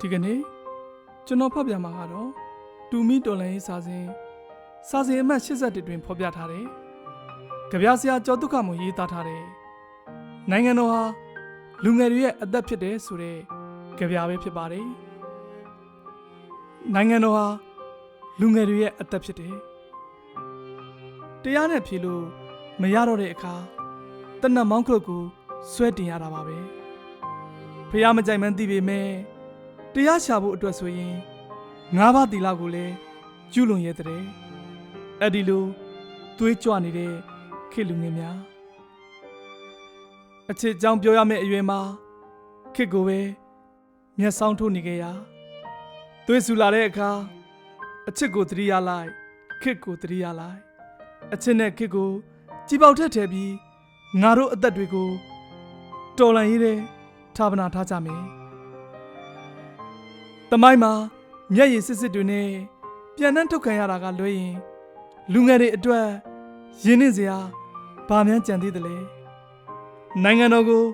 ဒီကနေ့ကျွန်တော်ဖတ်ပြမှာကတော့တူမီတော်လန်ရေးစာစဉ်စာစဉ်အမှတ်81တွင်ဖော်ပြထားတယ်။ကြပြဆရာကျော်ဒုက္ခမွန်ရေးသားထားတယ်။နိုင်ငံတော်ဟာလူငယ်တွေရဲ့အသက်ဖြစ်တယ်ဆိုတဲ့ကြပြပဲဖြစ်ပါတယ်။နိုင်ငံတော်ဟာလူငယ်တွေရဲ့အသက်ဖြစ်တယ်။တရားနဲ့ဖြေလို့မရတော့တဲ့အခါတနတ်မောင်းခလုတ်ကိုဆွဲတင်ရတာပါပဲ။ဖះမကြိုက်မှန်းသိပေမဲ့ တရားရှာဖို့အတွက်ဆိုရင်ငါးပါးသီလကိုလည်းကျူးလွန်ရတဲ့အဲ့ဒီလိုသွေးကြွနေတဲ့ခေတ်လူငယ်များအချစ်ကြောင့်ပြောရမယ့်အရွယ်မှာခေတ်ကိုပဲမျက်စောင်းထိုးနေကြရာသွေးဆူလာတဲ့အခါအချစ်ကိုသတိရလိုက်ခေတ်ကိုသတိရလိုက်အချစ်နဲ့ခေတ်ကိုကြည်ပေါက်ထက်ထည့်ပြီးငါတို့အသက်တွေကိုတော်လန်ရေးတဲ့ဌာပနာထားကြမယ်။ တမိုင်းမှာမျက်ရည်စစ်စစ်တွေနဲ့ပြန်နှံ့ထုတ်ခံရတာကလွဲရင်လူငယ်တွေအတွက်ရင်းနှင်းစရာဘာမှန်းကြံသေးတယ်လဲ။နိုင်ငံတော်ကို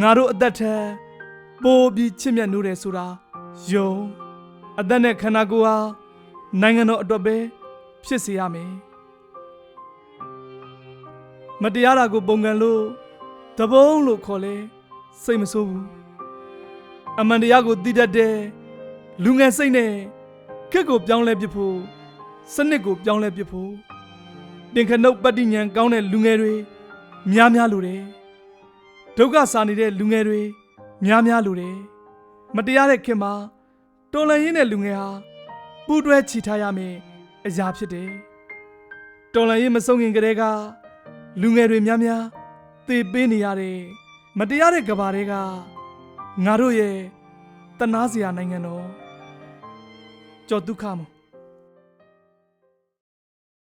ငါတို့အသက်ထက်ပိုပြီးချစ်မြတ်နိုးတယ်ဆိုတာယုံအသက်နဲ့ခန္ဓာကိုယ်ဟာနိုင်ငံတော်အတွက်ပဲဖြစ်စေရမယ်။မတရားတာကိုပုံကန်လို့တဘုံလို့ခေါ်လဲစိတ်မဆိုးဘူးအမှန်တရားကိုသိတတ်တဲ့ လူငယ်စိတ်နဲ့ခက်ကိုပြောင်းလဲပြဖို့စနစ်ကိုပြောင်းလဲပြဖို့တင်ခနုတ်ပတ္တိညာဏ်ကောင်းတဲ့လူငယ်တွေများများလိုတယ်ဒုက္ခစာနေတဲ့လူငယ်တွေများများလိုတယ်မတရားတဲ့ခင်မှာတော်လန်ရင်းတဲ့လူငယ်ဟာပူတွဲချီထားရမယ်အရာဖြစ်တယ်တော်လန်ရင်မဆုံးခင်ကတည်းကလူငယ်တွေများများသေပေးနေရတဲ့မတရားတဲ့ကဘာတွေကငါတို့ရဲ့တနာစရာနိုင်ငံတော် ကြော်ဒုက္ခမ